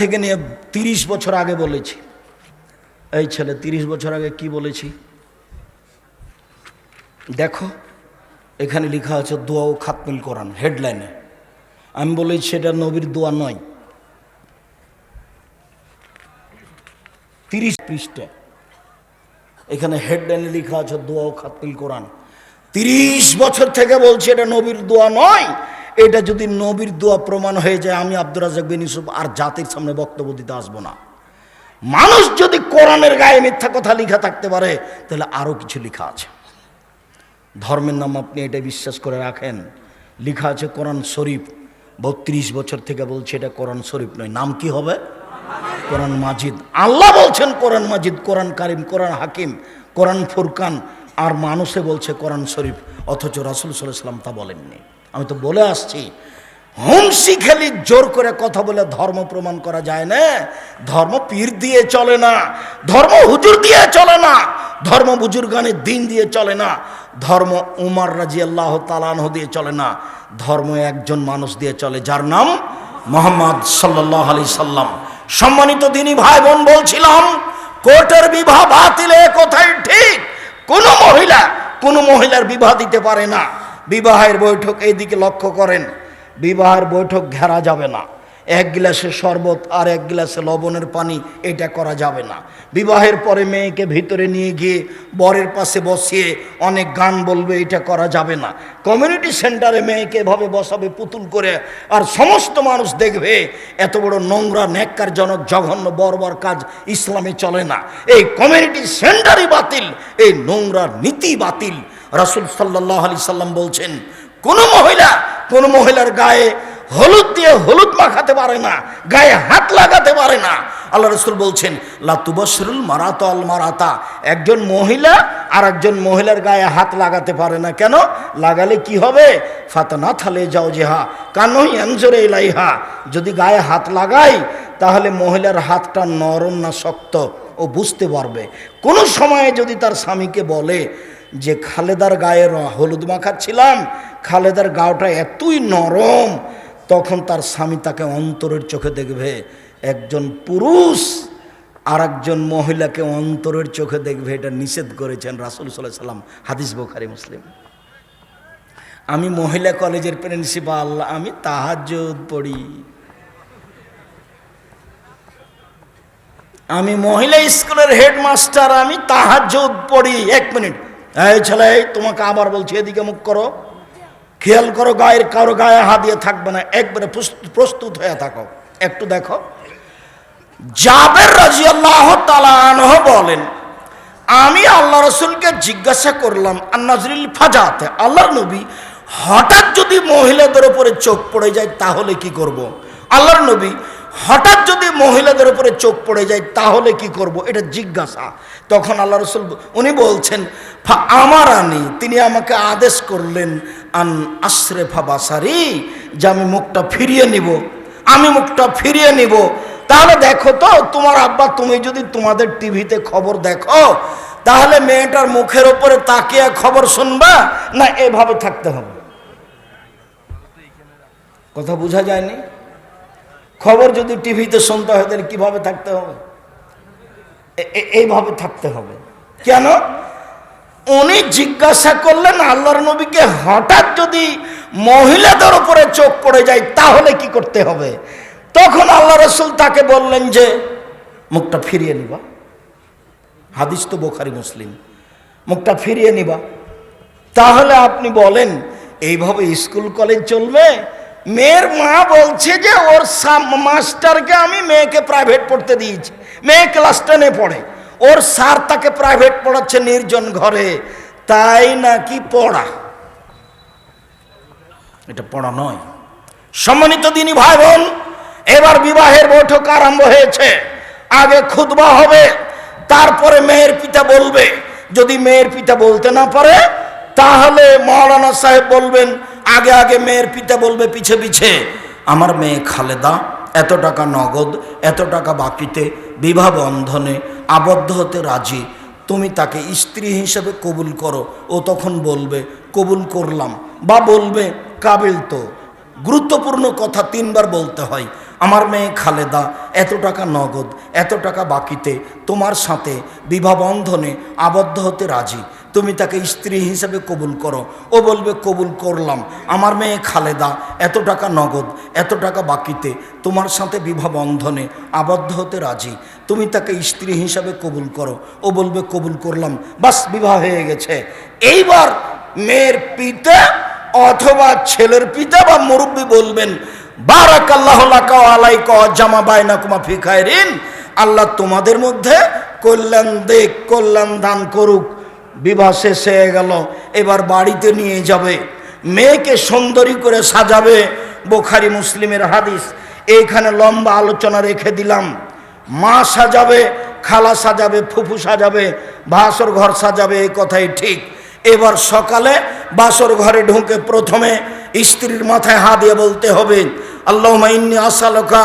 থেকে নিয়ে তিরিশ বছর আগে বলেছি। এই ছেলে, তিরিশ বছর আগে কি বলেছি? দেখো, এখানে লেখা আছে, দোয়া ও খাতমিল কোরআন হেডলাইনে। আমি বলেছি সেটা নবীর দোয়া নয়। তিরিশ পৃষ্ঠা। এখানে হেডলাইনে লেখা আছে, দোয়া ও খাতমিল কোরআন তিরিশ বছর থেকে বলছি, এটা নবীর দোয়া নয়। এটা যদি নবীর দোয়া প্রমাণ হয়ে যায়, আমি আব্দুর রাজাক বিন ইউসুফ আর জাতির সামনে বক্তব্য দিতে আসব না। মানুষ যদি কোরআনের গায়ে মিথ্যা কথা লেখা থাকতে পারে, তাহলে আরও কিছু লেখা আছে। ধর্মের নাম আপনি এটা বিশ্বাস করে রাখেন। লেখা আছে কোরআন শরীফ। বত্রিশ বছর থেকে বলছে এটা কোরআন শরীফ নয়। নাম কি হবে? কোরআন মাজিদ। আল্লাহ বলছেন কোরআন মাজিদ, কোরআন কারিম, কোরআন হাকিম, কোরআন ফুরকান। আর মানুষে বলছে কোরআন শরীফ। অথচ রাসুল সাল্লাম তা বলেননি। আমি তো বলে আসছি, হুমসি খেলি জোর করে কথা বলে ধর্ম প্রমাণ করা যায় না। ধর্ম পীর দিয়ে চলে না, ধর্ম হুজুর দিয়ে চলে না, ধর্ম বুজুর গানের দিন দিয়ে চলে না, ধর্ম উমার রাজি আল্লাহ তালানহ দিয়ে চলে না, ধর্ম একজন মানুষ দিয়ে চলে, যার নাম মোহাম্মদ সাল্লাহ আলি সাল্লাম। সম্মানিত দিনী ভাই বোন বলছিলাম, কোর্টের বিবাহ বাতিলে কোথায় ঠিক? কোনো মহিলা কোনো মহিলার বিবাহ দিতে পারে না। বিবাহের বৈঠক এইদিকে লক্ষ্য করেন, বিবাহের বৈঠক ঘেরা যাবে না। এক গ্লাসে শরবত আর এক গ্লাসে লবণের পানি, এটা করা যাবে না। বিবাহের পরে মেয়েকে ভিতরে নিয়ে গিয়ে বরের পাশে বসিয়ে অনেক গান বলবে, এটা করা যাবে না। কমিউনিটি সেন্টারে মেয়েকে এভাবে বসাবে, পুতুল করে, আর সমস্ত মানুষ দেখবে, এত বড় নোংরা, ন্যাক্কারজনক, জঘন্য, বর্বর কাজ ইসলামে চলে না। এই কমিউনিটি সেন্টারই বাতিল, এই নোংরা নীতি বাতিল। রাসুল সাল্লাহ আলি সাল্লাম বলছেন, কোনো মহিলা কোনো মহিলার গায়ে হলুদ দিয়ে হলুদ মাখাতে পারে না, গায়ে হাত লাগাতে পারে না। আল্লাহ রসুল বলছেন লাতুবসরুল মারাত আল মারাতা, একজন মহিলা আর একজন মহিলার গায়ে হাত লাগাতে পারে না। কেন? লাগালে কি হবে? ফাতানা থালে যাও যে জেহা কানই এনজরে ইলাইহা। যদি গায়ে হাত লাগাই, তাহলে মহিলার হাতটা নরম না শক্ত, ও বুঝতে পারবে। কোনো সময়ে যদি তার স্বামীকে বলে যে খালেদার গায়ে হলুদ মাখাচ্ছিলাম, খালেদার গাওটা এতই নরম, তখন তার স্বামী তাকে অন্তরের চোখে দেখবে। একজন পুরুষ আর একজন মহিলাকে অন্তরের চোখে দেখবে, এটা নিষেধ করেছেন রাসুল সাল্লাহ সাল্লাম, হাদিস বোখারি, মুসলিম। আমি মহিলা কলেজের প্রিন্সিপাল, আমি তাহাজ্জুদ পড়ি। আমি মহিলা স্কুলের হেডমাস্টার, আমি তাহাজ্জুদ পড়ি। এক মিনিট। এই ছেলে, তোমাকে আবার বলছি, এদিকে মুখ করো। খেয়াল করো, গায়ের কারও গায়ে হাত দিয়ে থাকবে না, একবারে প্রস্তুত- হয়ে থাকো। একটু দেখো। জাবের রাজি আল্লাহ বলেন, আমি আল্লাহ রসুলকে জিজ্ঞাসা করলাম, আন্নাজরিল ফাজাতে, আল্লাহর নবী, হঠাৎ যদি মহিলাদের উপরে চোখ পড়ে যায়, তাহলে কি করব। আল্লাহর নবী হঠাৎ যদি মহিলাদের উপরে চোখ পড়ে যায়, তাহলে কি করব। এটা জিজ্ঞাসা। তখন আল্লাহ রসুল উনি বলছেন আমার আনি তিনি আমাকে আদেশ করলেন, আন আশরেফা বাসারি যে আমি মুখটা ফিরিয়ে নিব। আমি মুখটা ফিরিয়ে নিব। তাহলে দেখো তো, তোমার আব্বা, তুমি যদি তোমাদের টিভিতে খবর দেখো, তাহলে মেয়েটার মুখের ওপরে তাকিয়ে খবর শুনবা, না এভাবে থাকতে হবে? কথা বোঝা যায়নি? খবর যদি টিভিতে শুনতে হয়, তাহলে কীভাবে থাকতে হবে? এইভাবে থাকতে হবে। কেন? উনি জিজ্ঞাসা করলেন, আল্লাহর নবীকে হঠাৎ যদি মহিলাদের উপরে চোখ পড়ে যায়, তাহলে কি করতে হবে? তখন আল্লাহ রসুল তাকে বললেন যে, মুখটা ফিরিয়ে নিবা। হাদিস তো বোখারি মুসলিম। মুখটা ফিরিয়ে নিবা। তাহলে আপনি বলেন, এইভাবে স্কুল কলেজ চলবে? মেয়ের মা বলছে যে ওর মাস্টারকে আমি মেয়েকে প্রাইভেট পড়তে দিয়েছি। মেয়ে ক্লাস টেনে পড়ে। ওর স্যার তাকে প্রাইভেট পড়াচ্ছে নির্জন ঘরে। তাই নাকি পড়া? এটা পড়া নয়। সম্মানিত দিনী ভাই বোন এবার বিবাহের বৈঠক আরম্ভ হয়েছে। আগে খুদবা হবে, তারপরে মেয়ের পিতা বলবে। যদি মেয়ের পিতা বলতে না পারে, তাহলে মৌলানা সাহেব বলবেন আগে আগে মেয়ের পিতা বলবে, পিছে পিছে। আমার মেয়ে খালেদা, এত টাকা নগদ, এত টাকা বাকিতে, বিবাহ বন্ধনে আবদ্ধ হতে রাজি। তুমি তাকে স্ত্রী হিসেবে কবুল করো। ও তখন বলবে, কবুল করলাম। বা বলবে, কাবিল তো। গুরুত্বপূর্ণ কথা তিনবার বলতে হয়। আমার মেয়ে খালেদা, এত টাকা নগদ, এত টাকা বাকিতে, তোমার সাথে বিবাহ বন্ধনে আবদ্ধ হতে রাজি। তুমি তাকে স্ত্রী হিসেবে কবুল করো। ও বলবে, কবুল করলাম। আমার মেয়ে খালেদা, এত টাকা নগদ, এত টাকা বাকিতে, তোমার সাথে বিবাহ বন্ধনে আবদ্ধ হতে রাজি। তুমি তাকে স্ত্রী হিসাবে কবুল করো। ও বলবে, কবুল করলাম। বাস, বিবাহ হয়ে গেছে। এইবার মেয়ের পিতা অথবা ছেলের পিতা বা মুরব্বী বলবেন বারাক আল্লাহ আলাইক জামা বাইনা কুমা ফিখায়রিন আল্লাহ তোমাদের মধ্যে কল্যাণ দেখ, কল্যাণ দান করুক। বিবাহ শেষ হয়ে গেল, এবার বাড়িতে নিয়ে যাবে। মেয়েকে সুন্দরী করে সাজাবে, বোখারি মুসলিমের হাদিস। এইখানে লম্বা আলোচনা রেখে দিলাম। মা সাজাবে, খালা সাজাবে, ফুফু সাজাবে, ভাসর ঘর সাজাবে, এই কথাই ঠিক। এবার সকালে বাসর ঘরে ঢুকে প্রথমে স্ত্রীর মাথায় হাত দিয়ে বলতে হবে আল্লাহ ইন্নি আসালকা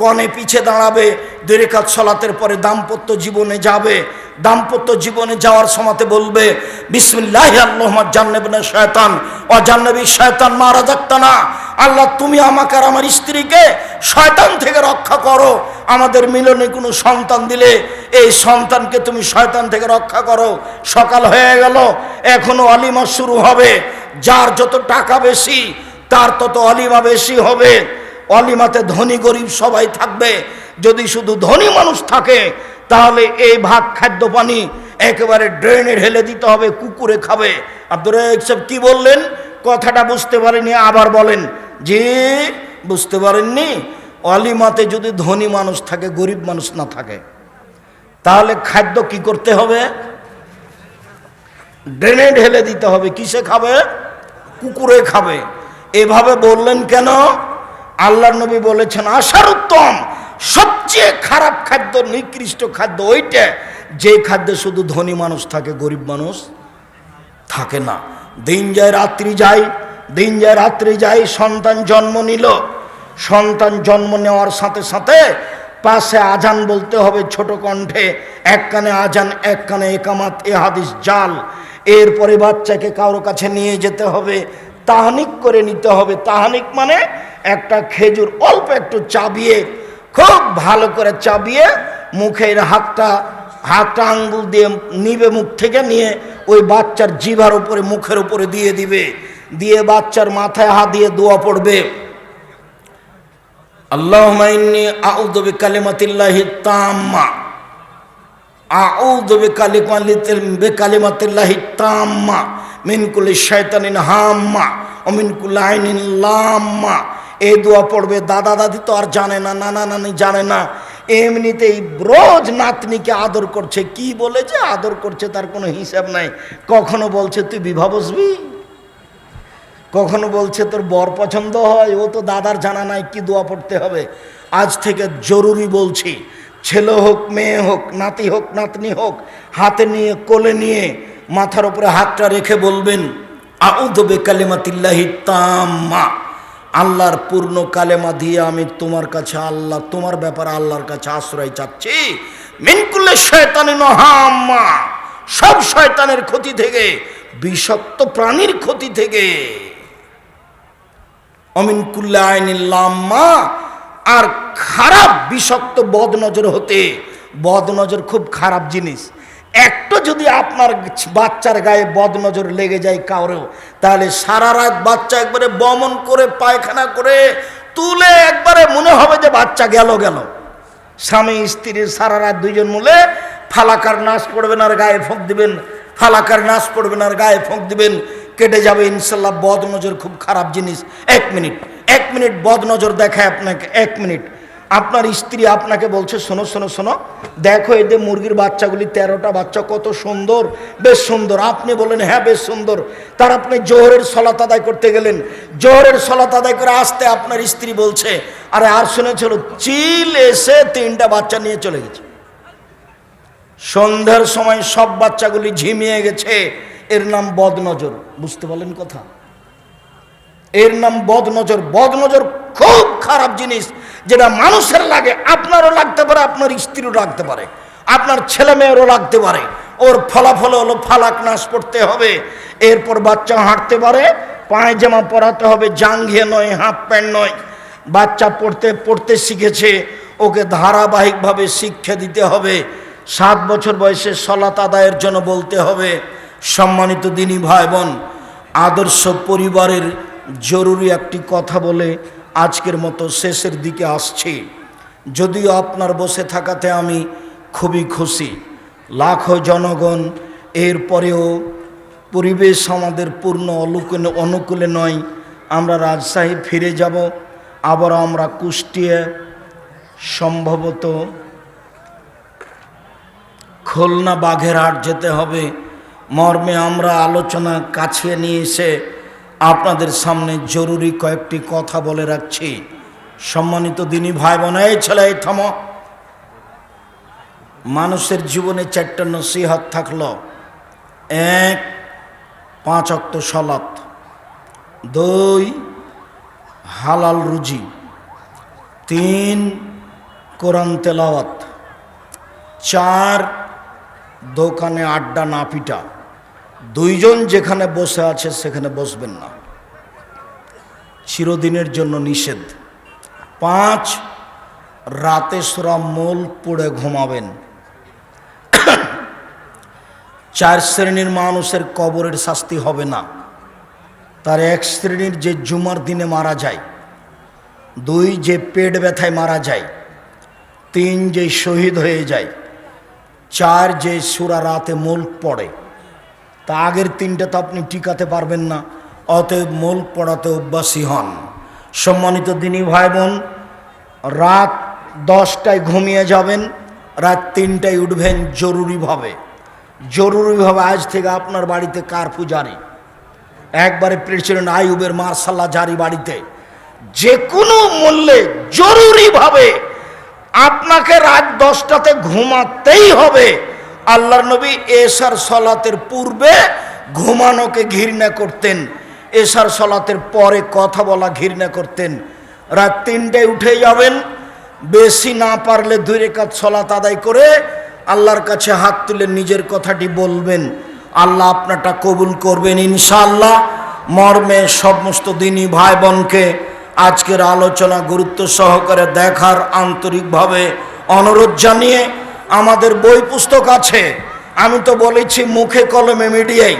কনে পিছে দাঁড়াবে দূরে কাজ সলাতের পরে দাম্পত্য জীবনে যাবে। দাম্পত্য জীবনে যাওয়ার সময়তে বলবে, বিসমিল্লাহ আল্লাহ জান্নেবনে শয়তান। ও জান্নবী শয়তান মারা যাকত আল্লাহ, তুমি আমাকে আর আমার স্ত্রীকে শয়তান থেকে রক্ষা করো। আমাদের মিলনে কোনো সন্তান দিলে এই সন্তানকে তুমি শয়তান থেকে রক্ষা করো। সকাল হয়ে গেল, এখনও অলিমা শুরু হবে। যার যত টাকা বেশি, তার তত অলিমা বেশি হবে। অলিমাতে ধনী গরিব সবাই থাকবে। যদি শুধু ধনী মানুষ থাকে, তাহলে এই ভাগ খাদ্য, পানি একেবারে ড্রেনে ঢেলে দিতে হবে, কুকুরে খাবে। আব্দুর সাহেব কি বললেন? কথাটা বুঝতে পারেনি আবার বলেন যে বুঝতে পারেননি। অলিমাতে যদি ধনী মানুষ থাকে, গরিব মানুষ না থাকে, তাহলে খাদ্য কি করতে হবে? ড্রেনে ঢেলে দিতে হবে। কিসে খাবে? কুকুরে খাবে। এভাবে বললেন কেন? আল্লাহ নবী বলেছেন আশার উত্তম সবচেয়ে খারাপ খাদ্য, নিকৃষ্ট খাদ্য ওইটা। যে খাদ্যে শুধু ধনী মানুষ থাকে, গরিব মানুষ থাকে না। দিন যায়, রাত্রি যায়, দিন যায়, রাত্রি যায়, সন্তান জন্ম নিল। সন্তান জন্ম নেওয়ার সাথে সাথে পাশে আজান বলতে হবে ছোট কণ্ঠে এক কানে আজান এক কানে একামাত, এ হাদিস জাল। এরপরে বাচ্চাকে কারও কাছে নিয়ে যেতে হবে, তাহানিক করে নিতে হবে। তাহানিক মানে একটা খেজুর অল্প একটু চাবিয়ে, খুব ভালো করে চাবিয়ে মুখের হাতটা হাতটা আঙ্গুল দিয়ে নিবে মুখ থেকে নিয়ে ওই বাচ্চার জিভার উপরে, মুখের উপরে দিয়ে দিবে। দিয়ে বাচ্চার মাথায় হাত দিয়ে দোয়া পড়বে। আল্লাহ কালিমাতিল্লাহি তাম্মা। বেকালিমাতিল্লাহি তাম্মা। হাম্মা লাম্মা। এই দোয়া পড়বে, দাদা, দাদি তো আর জানে না, নানা নানি জানে না। এমনিতেই রোজ নাতনিকে আদর করছে। কি বলে যে আদর করছে তার কোনো হিসাব নাই। কখনো বলছে, তুই বিবাহ বসবি? কখনো বলছে, তোর বর পছন্দ হয়? ও তো দাদার জানা নাই কি দোয়া পড়তে হবে। আজ থেকে জরুরি বলছি, ছেলে হোক, মেয়ে হোক, নাতি হোক, নাতনি হোক, হাতে নিয়ে, কোলে নিয়ে, মাথার উপরে হাতটা রেখে বলবেন আউ আউদবে কালিমাতিল্লাহি তাম্মা। আল্লাহর পূর্ণ কালেমা দিয়ে আমি তোমার কাছে আল্লাহ, তোমার ব্যাপারে আল্লাহর কাছে আশ্রয় চাচ্ছি। মিনকুল্লে শয়তানি নহাম্মা সব শয়তানের ক্ষতি থেকে, বিষাক্ত প্রাণীর ক্ষতি থেকে। অমিনকুল্লা আইনিল্লাম্মা আর খারাপ, বিষাক্ত বদনজর হতে, বদনজর খুব খারাপ জিনিস। একটু যদি আপনার বাচ্চার গায়ে বদনজর লেগে যায় কাউরেও, তাহলে সারা রাত বাচ্চা একবারে বমন করে, পায়খানা করে তুলে একবারে মনে হবে যে বাচ্চা গেল গেল। স্বামী স্ত্রীর সারা রাত দুইজন মিলে ফালাকার নাচ পড়বেন আর গায়ে ফোঁক দিবেন, ফালাকার নাচ পড়বেন আর গায়ে ফোঁক দিবেন, কেটে যাবে ইনশাল্লাহ বদ নজর খুব খারাপ জিনিস। এক মিনিট এক মিনিট বদ নজর দেখায় আপনাকে, এক মিনিট। আপনার স্ত্রী আপনাকে বলছে, শোনো শোনো শোনো, দেখো এদের মুরগির বাচ্চাগুলি, তেরোটা বাচ্চা কত সুন্দর, বেশ সুন্দর। আপনি বলেন হ্যাঁ বেশ সুন্দর। তার আপনি জোহরের সলাত আদায় করতে গেলেন। জোহরের সলাত আদায় করে আসতে আপনার স্ত্রী বলছে, আরে, আর শুনেছিল চিল এসে তিনটা বাচ্চা নিয়ে চলে গেছে। সন্ধ্যার সময় সব বাচ্চাগুলি ঝিমিয়ে গেছে। এর নাম বদনজর, বুঝতে পারলেন কথা? এর নাম বদনজর। বদনজর খুব খারাপ জিনিস, যেটা মানুষের লাগে, আপনারও লাগতে পারে, আপনার স্ত্রীরও লাগতে পারে, আপনার ছেলে মেয়েরও লাগতে পারে। ওর ফলাফল হলো ফালাক নাশ পড়তে হবে, এরপর বাচ্চা হাঁটতে পারে, পায়জামা পরাতে হবে, জাঙ্ঘিয়ে নয়, হাফ প্যান্ট নয়। বাচ্চা পড়তে পড়তে শিখেছে, ওকে ধারাবাহিকভাবে শিক্ষা দিতে হবে, সাত বছর বয়সে সলাত আদায়ের জন্য বলতে হবে, সম্মানিত দিনী ভাই বোন, আদর্শ পরিবারের জরুরি একটি কথা বলে আজকের মতো শেষের দিকে আসছি। যদিও আপনার বসে থাকাতে আমি খুবই খুশি। লাখো জনগণ এরপরেও পরিবেশ আমাদের পূর্ণ অনুকূলে অনুকূলে নয়। আমরা রাজশাহী ফিরে যাব। আবার আমরা কুষ্টিয়া সম্ভবত খুলনা বাঘেরহাট যেতে হবে। মর্মে আমরা আলোচনা কাছিয়ে নিয়ে এসে আপনাদের সামনে জরুরি কয়েকটি কথা বলে রাখছি। সম্মানিত দিনী ভাই বোন এই ছেলে থামো। মানুষের জীবনে চারটা নসিহত থাকল। এক, পাঁচ অক্ত সলাত দুই, হালাল রুজি। তিন, কোরআন তেলাওয়াত। চার, দোকানে আড্ডা না পিটা। দুইজন যেখানে বসে আছে সেখানে বসবেন না। চিরদিনের জন্য নিষেধ। পাঁচ, রাতে সোরা মোল পড়ে ঘুমাবেন। চার শ্রেণির মানুষের কবরের শাস্তি হবে না। তার এক শ্রেণির যে জুমার দিনে মারা যায়, দুই যে পেট ব্যথায় মারা যায়, তিন যে শহীদ হয়ে যায়, চার যে সুরা রাতে মুল্ক পড়ে। তা আগের তিনটা তো আপনি টিকাতে পারবেন না। অতএব মুল্ক পড়াতে অভ্যাসী হন। সম্মানিত দিনই ভাই বোন রাত দশটায় ঘুমিয়ে যাবেন, রাত তিনটায় উঠবেন জরুরিভাবে। জরুরিভাবে আজ থেকে আপনার বাড়িতে কার পূজারি? একবারে প্রেসিডেন্ট আইয়ুবের মার্শাল্লাহ জারি বাড়িতে। যে কোনো মূল্যে জরুরিভাবে আপনাকে রাত দশটাতে ঘুমাতেই হবে। আল্লাহর নবী এসার সলাতের পূর্বে ঘুমানোকে ঘৃণা করতেন। এসার সলাতের পরে কথা বলা ঘৃণা করতেন। রাত তিনটায় উঠে যাবেন, বেশি না পারলে দুই রেখাত সলাত আদায় করে আল্লাহর কাছে হাত তুলে নিজের কথাটি বলবেন। আল্লাহ আপনারটা কবুল করবেন ইনশাআল্লাহ। মর্মে সমস্ত দিনই ভাই বোনকে আজকের আলোচনা গুরুত্ব সহকারে দেখার আন্তরিকভাবে অনুরোধ জানিয়ে আমাদের বই পুস্তক আছে। আমি তো বলেছি মুখে কলমে মিডিয়ায়।